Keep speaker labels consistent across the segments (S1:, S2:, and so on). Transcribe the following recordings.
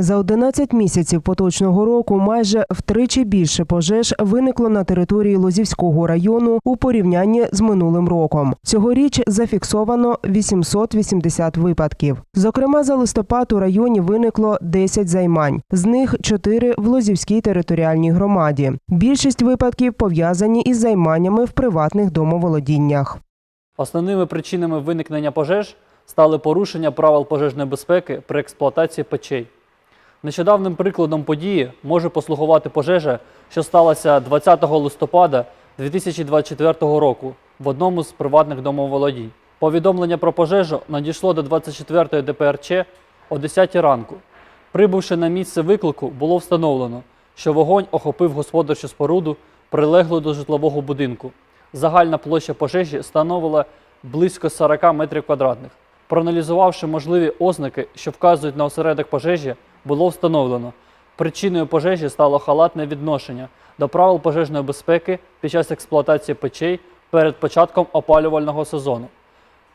S1: За 11 місяців поточного року майже втричі більше пожеж виникло на території Лозівського району у порівнянні з минулим роком. Цьогоріч зафіксовано 880 випадків. Зокрема, за листопад у районі виникло 10 займань, з них 4 в Лозівській територіальній громаді. Більшість випадків пов'язані із займаннями в приватних домоволодіннях.
S2: Основними причинами виникнення пожеж стали порушення правил пожежної безпеки при експлуатації печей. Нещодавним прикладом події може послугувати пожежа, що сталася 20 листопада 2024 року в одному з приватних домоволодінь. Повідомлення про пожежу надійшло до 24-ї ДПРЧ о 10 ранку. Прибувши на місце виклику, було встановлено, що вогонь охопив господарчу споруду, прилеглу до житлового будинку. Загальна площа пожежі становила близько 40 метрів квадратних. Проаналізувавши можливі ознаки, що вказують на осередок пожежі, було встановлено. Причиною пожежі стало халатне відношення до правил пожежної безпеки під час експлуатації печей перед початком опалювального сезону.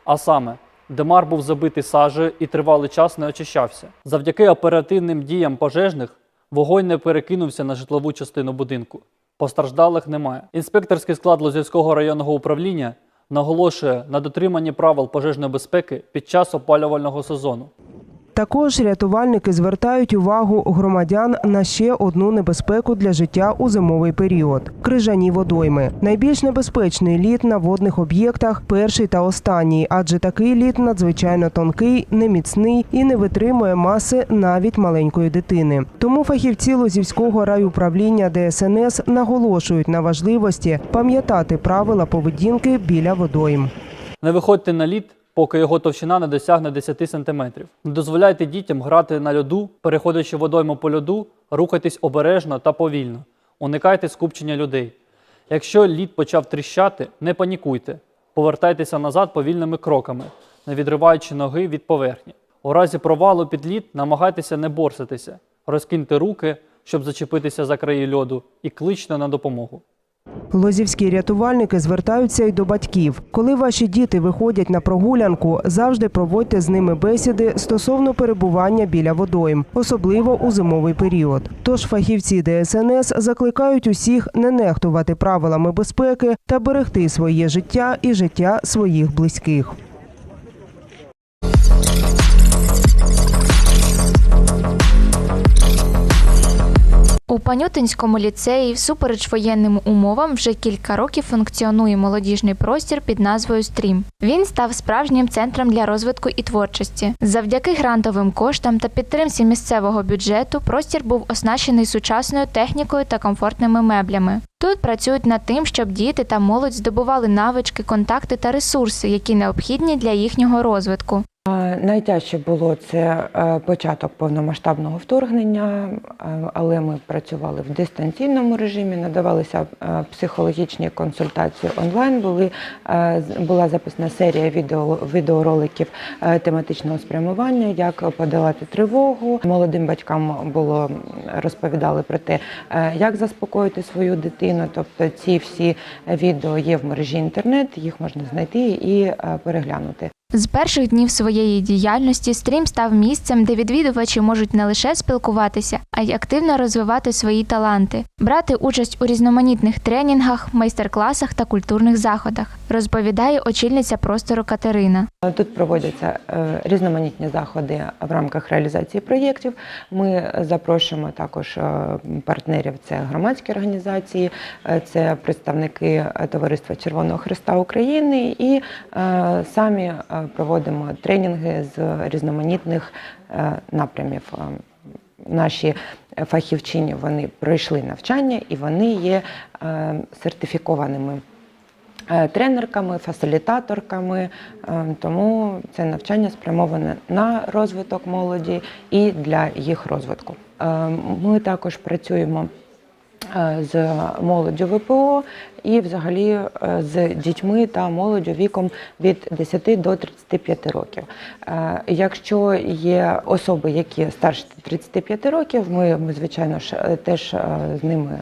S2: А саме, Демар був забитий сажею і тривалий час не очищався. Завдяки оперативним діям пожежних вогонь не перекинувся на житлову частину будинку. Постраждалих немає. Інспекторський склад Лозівського районного управління наголошує на дотриманні правил пожежної безпеки під час опалювального сезону.
S1: Також рятувальники звертають увагу громадян на ще одну небезпеку для життя у зимовий період крижані водойми. Найбільш небезпечний лід на водних об'єктах перший та останній, адже такий лід надзвичайно тонкий, неміцний і не витримує маси навіть маленької дитини. Тому фахівці Лозівського райуправління ДСНС наголошують на важливості пам'ятати правила поведінки біля водойм.
S2: Не виходьте на лід, поки його товщина не досягне 10 см. Не дозволяйте дітям грати на льоду, переходячи водойму по льоду, рухайтесь обережно та повільно. Уникайте скупчення людей. Якщо лід почав тріщати, не панікуйте. Повертайтеся назад повільними кроками, не відриваючи ноги від поверхні. У разі провалу під лід намагайтеся не борситися, розкиньте руки, щоб зачепитися за краї льоду, і кличте на допомогу.
S1: Лозівські рятувальники звертаються й до батьків. Коли ваші діти виходять на прогулянку, завжди проводьте з ними бесіди стосовно перебування біля водойм, особливо у зимовий період. Тож фахівці ДСНС закликають усіх не нехтувати правилами безпеки та берегти своє життя і життя своїх близьких.
S3: У Панютинському ліцеї всупереч воєнним умовам вже кілька років функціонує молодіжний простір під назвою Стрім. Він став справжнім центром для розвитку і творчості. Завдяки грантовим коштам та підтримці місцевого бюджету простір був оснащений сучасною технікою та комфортними меблями. Тут працюють над тим, щоб діти та молодь здобували навички, контакти та ресурси, які необхідні для їхнього розвитку.
S4: Найтяжче було це е, початок повномасштабного вторгнення, е, але ми працювали в дистанційному режимі, надавалися е, психологічні консультації онлайн. Були, була записана серія відео, відеороликів тематичного спрямування, як подолати тривогу. Молодим батькам було розповідали про те, як заспокоїти свою дитину. Тобто ці всі відео є в мережі інтернет, їх можна знайти і переглянути.
S3: З перших днів своєї діяльності стрім став місцем, де відвідувачі можуть не лише спілкуватися, а й активно розвивати свої таланти, брати участь у різноманітних тренінгах, майстер-класах та культурних заходах, розповідає очільниця простору Катерина.
S4: Тут проводяться е, різноманітні заходи в рамках реалізації проєктів. Ми запрошуємо також е, партнерів. Це громадські організації, е, це представники е, Товариства Червоного Христа України і е, самі е, проводимо тренінги з різноманітних е, напрямів. Е, Наші фахівчині вони пройшли навчання і вони є е, сертифікованими е, тренерками, фасилітаторками. Е, Тому це навчання спрямоване на розвиток молоді і для їх розвитку. Е, Ми також працюємо. Е, З молоддю ВПО і взагалі е, з дітьми та молоддю віком від 10 до 35 років. Е, Якщо є особи, які старші 35 років, ми, ми звичайно ж теж з ними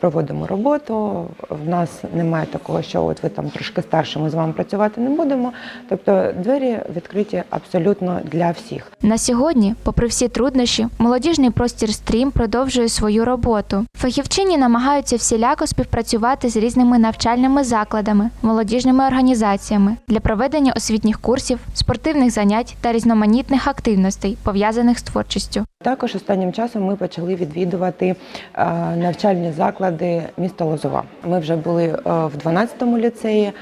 S4: проводимо роботу. В нас немає такого, що от ви там трошки старше, ми з вами працювати не будемо. Тобто двері відкриті абсолютно для всіх.
S3: На сьогодні, попри всі труднощі, молодіжний простір стрім продовжує свою роботу. Фахівчині намагаються всіляко співпрацювати з різними навчальними закладами, молодіжними організаціями для проведення освітніх курсів, спортивних занять та різноманітних активностей, пов'язаних з творчістю.
S4: Також останнім часом ми почали відвідувати е, навчальні заклади міста Лозова. Ми вже були е, в 12-му ліцеї, е,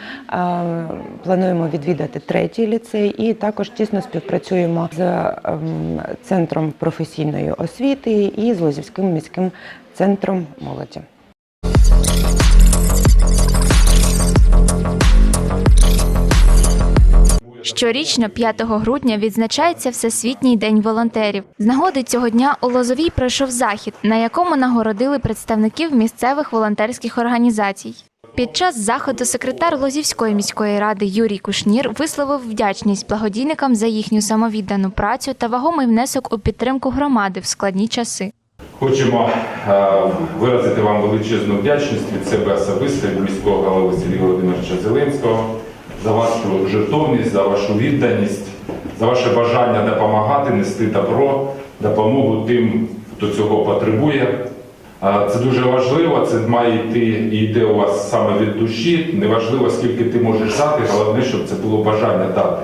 S4: плануємо відвідати третій ліцей і також тісно співпрацюємо з ем, центром професійної освіти і з Лозівським міським центром молоді.
S3: Щорічно, 5 грудня, відзначається Всесвітній день волонтерів. З нагоди цього дня у Лозовій пройшов захід, на якому нагородили представників місцевих волонтерських організацій. Під час заходу секретар Лозівської міської ради Юрій Кушнір висловив вдячність благодійникам за їхню самовіддану працю та вагомий внесок у підтримку громади в складні часи.
S5: Хочемо е, виразити вам величезну вдячність від себе особисто, від міського голови Сергія Володимировича Зеленського за вашу жертовність, за вашу відданість, за ваше бажання допомагати, нести добро, допомогу тим, хто цього потребує. Це дуже важливо, це має йти і йде у вас саме від душі. Неважливо, скільки ти можеш дати, головне, щоб це було бажання дати.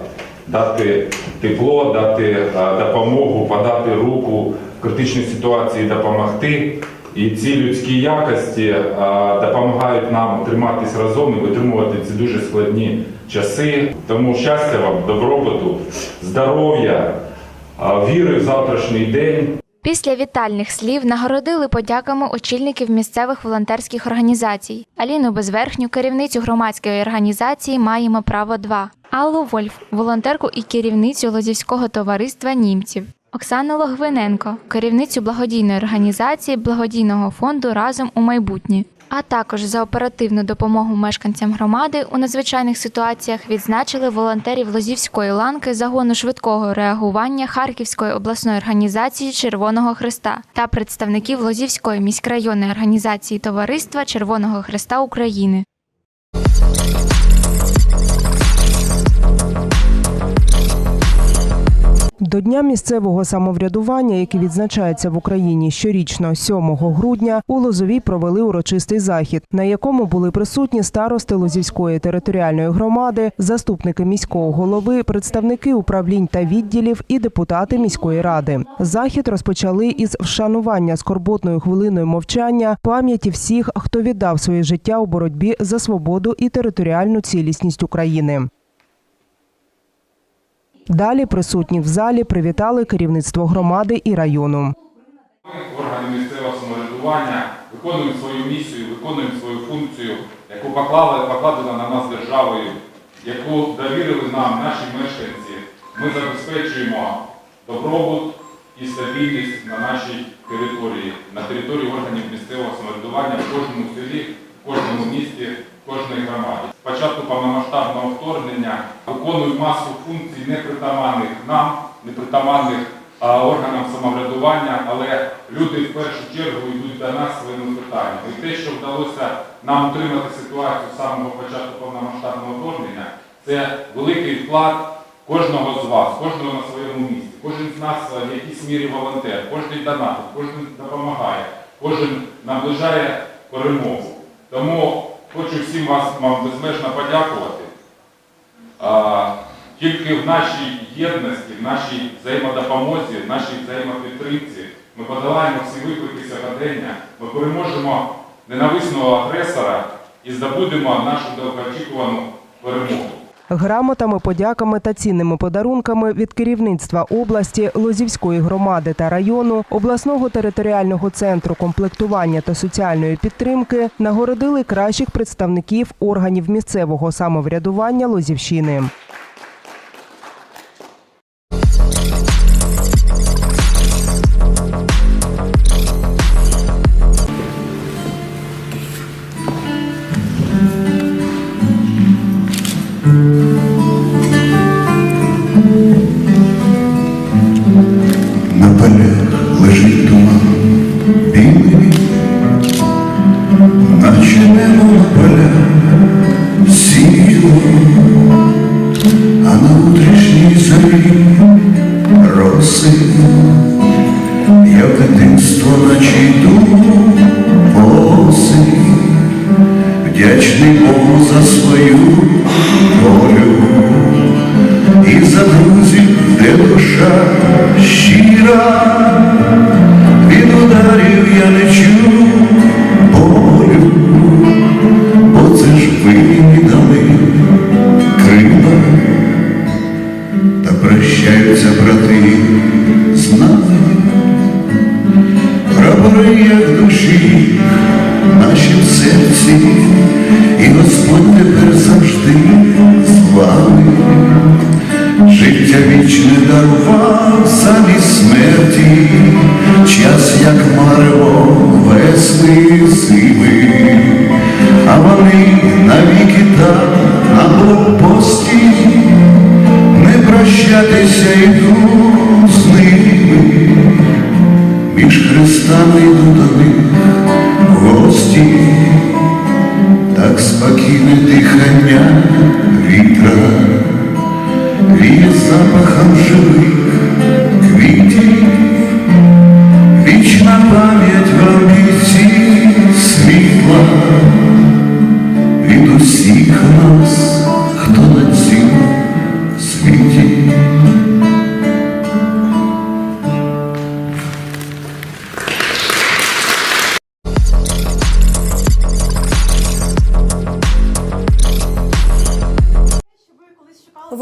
S5: Дати тепло, дати допомогу, подати руку в критичній ситуації допомогти. І ці людські якості допомагають нам триматись разом і витримувати ці дуже складні часи. Тому щастя вам, добробуту, здоров'я, віри в завтрашній день.
S3: Після вітальних слів нагородили подяками очільників місцевих волонтерських організацій. Аліну Безверхню, керівницю громадської організації Маємо право 2 Аллу Вольф, волонтерку і керівницю Лозівського товариства німців. Оксану Логвиненко, керівницю благодійної організації благодійного фонду Разом у майбутнє. А також за оперативну допомогу мешканцям громади у надзвичайних ситуаціях відзначили волонтерів Лозівської ланки загону швидкого реагування Харківської обласної організації Червоного Христа та представників Лозівської міськрайонної організації Товариства Червоного Христа України.
S1: До Дня місцевого самоврядування, який відзначається в Україні щорічно 7 грудня, у Лозовій провели урочистий захід, на якому були присутні старости Лозівської територіальної громади, заступники міського голови, представники управлінь та відділів і депутати міської ради. Захід розпочали із вшанування скорботною хвилиною мовчання пам'яті всіх, хто віддав своє життя у боротьбі за свободу і територіальну цілісність України. Далі присутніх в залі привітали керівництво громади і району.
S5: Ми, органи місцевого самоврядування, виконуємо свою місію, виконуємо свою функцію, яку поклали, покладена на нас державою, яку довірили нам наші мешканці. Ми забезпечуємо добробут і стабільність на нашій території, на території органів місцевого самоврядування в кожному селі, в кожному місті, кожній громаді. З повномасштабного вторгнення виконують масу функцій непритаманних нам, непритаманних органам самоврядування, але люди в першу чергу йдуть до нас своїми питаннями. І те, що вдалося нам утримати ситуацію з самого початку повномасштабного вторгнення, це великий вклад кожного з вас, кожного на своєму місці. Кожен з нас в якійсь мірі волонтер, кожен донатить, кожен допомагає, кожен наближає перемогу. Тому хочу всім вас вам безмежно подякувати. А, Тільки в нашій єдності, в нашій взаємодопомозі, в нашій взаємопідтримці ми подолаємо всі виклики сьогодення, ми переможемо ненависного агресора і здобудемо нашу довгоочікувану перемогу.
S1: Грамотами, подяками та цінними подарунками від керівництва області, Лозівської громади та району, обласного територіального центру комплектування та соціальної підтримки нагородили кращих представників органів місцевого самоврядування Лозівщини.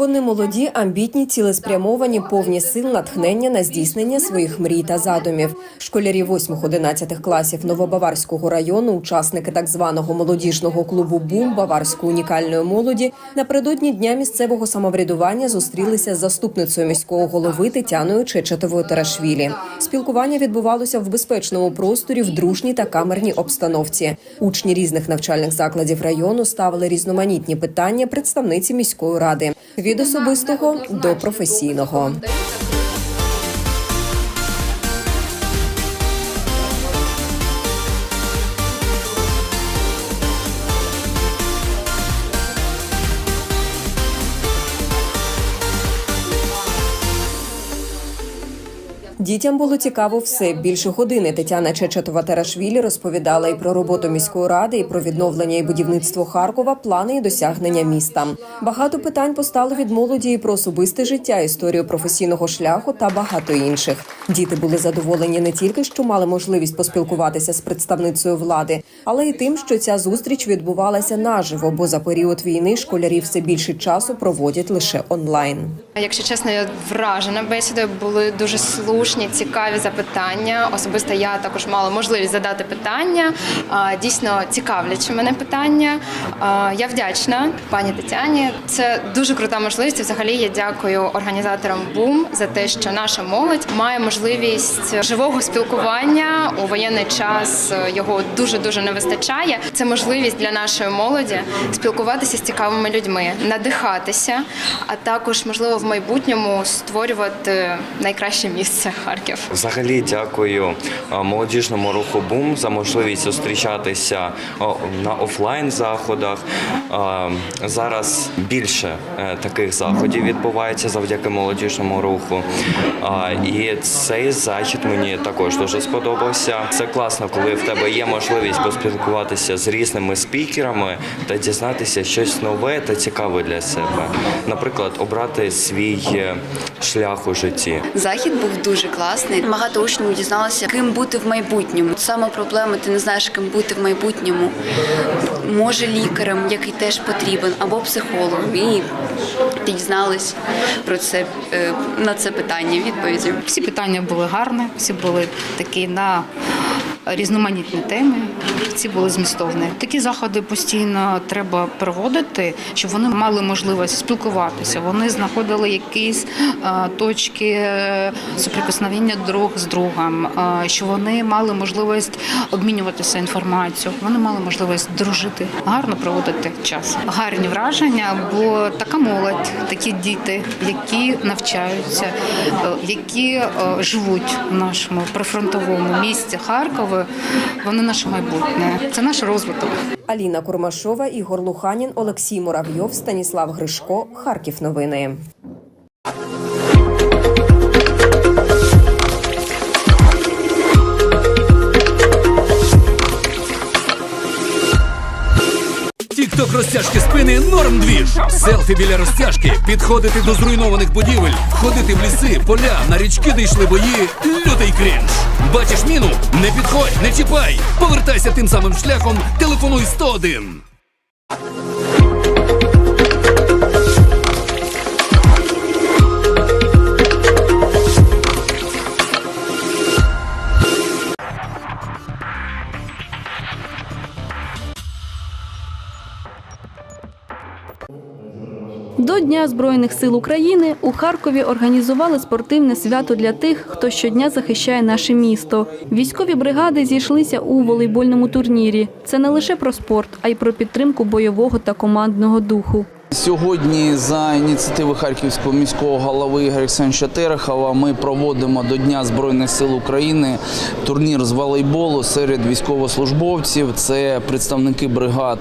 S6: Вони
S7: молоді, амбітні, цілеспрямовані, повні сил, натхнення на здійснення своїх мрій та задумів. Школярі 8-11 класів Новобаварського району, учасники так званого молодіжного клубу Бум Баварської унікальної молоді, напередодні дня місцевого самоврядування зустрілися з заступницею міського голови Тетяною Чечетовою Тарашвілі. Спілкування відбувалося в безпечному просторі, в дружній та камерній обстановці. Учні різних навчальних закладів району ставили різноманітні питання представниці міської ради від особистого до професійного. Дітям було цікаво все. Більше години Тетяна Чечетова Тарашвілі розповідала і про роботу міської ради, і про відновлення і будівництво Харкова, плани і досягнення міста. Багато питань постало від молоді і про особисте життя, історію професійного шляху та багато інших. Діти були задоволені не тільки, що мали можливість поспілкуватися з представницею влади, але й тим, що ця зустріч відбувалася наживо, бо за період війни школярі все більше часу проводять лише онлайн.
S8: Якщо чесно, я вражена бесідою. Були дуже слушні, цікаві запитання. Особисто я також мала можливість задати питання. Дійсно цікавлячі мене питання. Я вдячна пані Тетяні. Це дуже крута можливість. Взагалі я дякую організаторам БУМ за те, що наша молодь має можливість живого спілкування у воєнний час. Його дуже дуже не вистачає. Це можливість для нашої молоді спілкуватися з цікавими людьми, надихатися, а також можливо в майбутньому створювати найкраще місце Харків.
S9: Взагалі дякую молодіжному руху БУМ за можливість зустрічатися на офлайн заходах. Зараз більше е, таких заходів відбувається завдяки молодіжному руху. І цей захід мені також дуже сподобався. Це класно, коли в тебе є можливість поспілкуватися з різними спікерами та дізнатися щось нове та цікаве для себе. Наприклад, обрати свій е, шлях у житті.
S10: Захід був дуже класний. Багато учнів дізналося, ким бути в майбутньому. Саме проблема, ти не знаєш, ким бути в майбутньому. Може лікарем, який теж потрібен, або психологом. І дізнались про це е, на це питання. Відповіді.
S11: Всі питання були гарні, всі були такі на різноманітні теми, всі були змістовні. Такі заходи постійно треба проводити, щоб вони мали можливість спілкуватися. Вони знаходили якісь е, точки е, соприкосновення друг з другом, е, що вони мали можливість обмінюватися інформацією. Вони мали можливість дружити, гарно проводити час. Гарні враження, бо така молодь, такі діти, які навчаються, які живуть в нашому прифронтовому місті Харкові, вони наше майбутнє. Це наш розвиток.
S7: Аліна Курмашова, Ігор Луханін, Олексій Муравйов, Станіслав Гришко. Харків новини.
S12: Тік-ток розтяжки спини норм двіж. Селфі біля розтяжки, підходити до зруйнованих будівель, ходити в ліси, поля, на річки, де йшли бої. Лютий крінж. Бачиш міну? Не підходь, не чіпай. Повертайся тим самим шляхом, телефонуй 101.
S13: Дня Збройних сил України у Харкові організували спортивне свято для тих, хто щодня захищає наше місто. Військові бригади зійшлися у волейбольному турнірі. Це не лише про спорт, а й про підтримку бойового та командного духу.
S14: Сьогодні за ініціативи Харківського міського голови Ігоря Олександровича Терехова ми проводимо до Дня Збройних сил України турнір з волейболу серед військовослужбовців. Це представники бригад,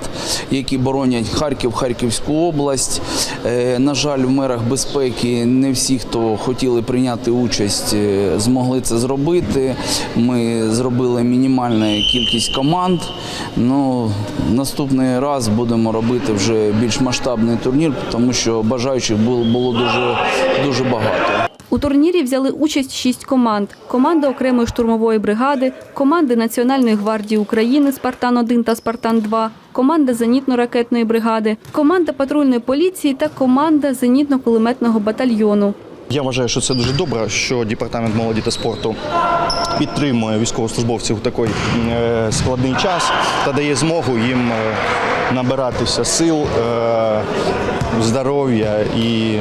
S14: які боронять Харків, Харківську область. Е, На жаль, в мерах безпеки не всі, хто хотіли прийняти участь, е, змогли це зробити. Ми зробили мінімальну кількість команд. Ну, наступний раз будемо робити вже більш масштабний турнір, тому що бажаючих було, дуже, дуже багато.
S13: У турнірі взяли участь шість команд: команда окремої штурмової бригади, команди Національної гвардії України Спартан 1 та Спартан 2 команда зенітно-ракетної бригади, команда патрульної поліції та команда зенітно-кулеметного батальйону.
S15: Я вважаю, що це дуже добре, що департамент молоді та спорту підтримує військовослужбовців в такий е, складний час та дає змогу їм е, набиратися сил, е, здоров'я і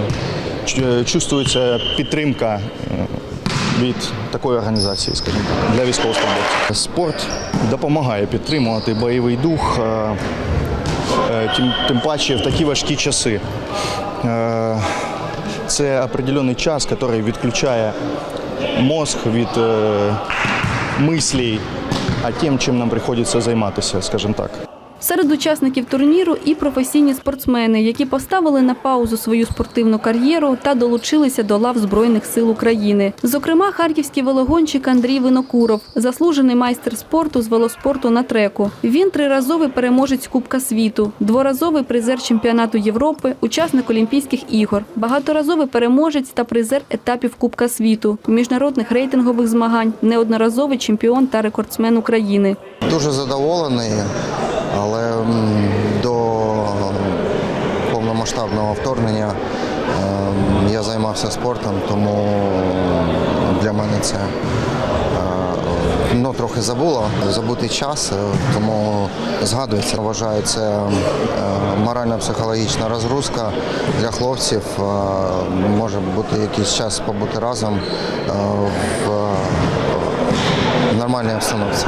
S15: чу- чувствується підтримка е, від такої організації, скажімо так, для військовослужбовців. Спорт допомагає підтримувати бойовий дух, е, е, тим, паче в такі важкі часи. Е, це определенний час, який відключає мозг від е, мислей, а тим, чим нам приходиться займатися, скажімо так.
S13: Серед учасників турніру і професійні спортсмени, які поставили на паузу свою спортивну кар'єру та долучилися до лав Збройних сил України. Зокрема, харківський велогонщик Андрій Винокуров, заслужений майстер спорту з велоспорту на треку. Він триразовий переможець Кубка світу, дворазовий призер чемпіонату Європи, учасник Олімпійських ігор, багаторазовий переможець та призер етапів Кубка світу, міжнародних рейтингових змагань, неодноразовий чемпіон та рекордсмен України.
S16: Дуже задоволений, але до повномасштабного вторгнення ем, я займався спортом, тому для мене це е, ну, трохи забуло, забутий час, е, тому згадується. Вважаю, це е, морально-психологічна розгрузка для хлопців. Е, Може бути якийсь час побути разом в нормальній обстановці.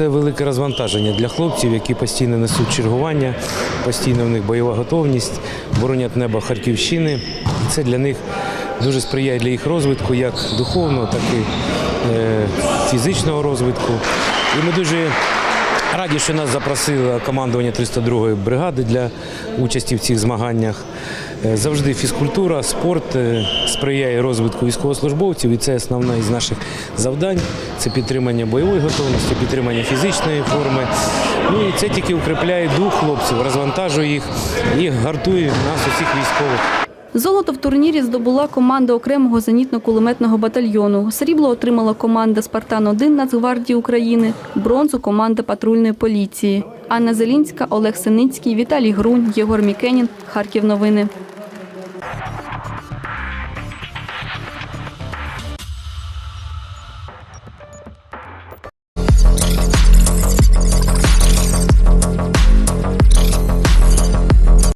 S17: Це велике розвантаження для хлопців, які постійно несуть чергування, постійно в них бойова готовність, боронять небо Харківщини. Це для них дуже сприяє для їх розвитку, як духовного, так і е, фізичного розвитку. І ми дуже раді, що нас запросило командування 302-ї бригади для участі в цих змаганнях. Е, Завжди фізкультура, спорт е, сприяє розвитку військовослужбовців, і це основне із наших завдань. Це підтримання бойової готовності, підтримання фізичної форми. Ну і це тільки укріпляє дух хлопців, розвантажує їх і гартує нас, усіх військових.
S13: Золото в турнірі здобула команда окремого зенітно-кулеметного батальйону. Срібло отримала команда Спартан-1 Нацгвардії України, бронзу команда патрульної поліції. Анна Зелінська, Олег Синицький, Віталій Грунь, Єгор Мікенін. Харків новини.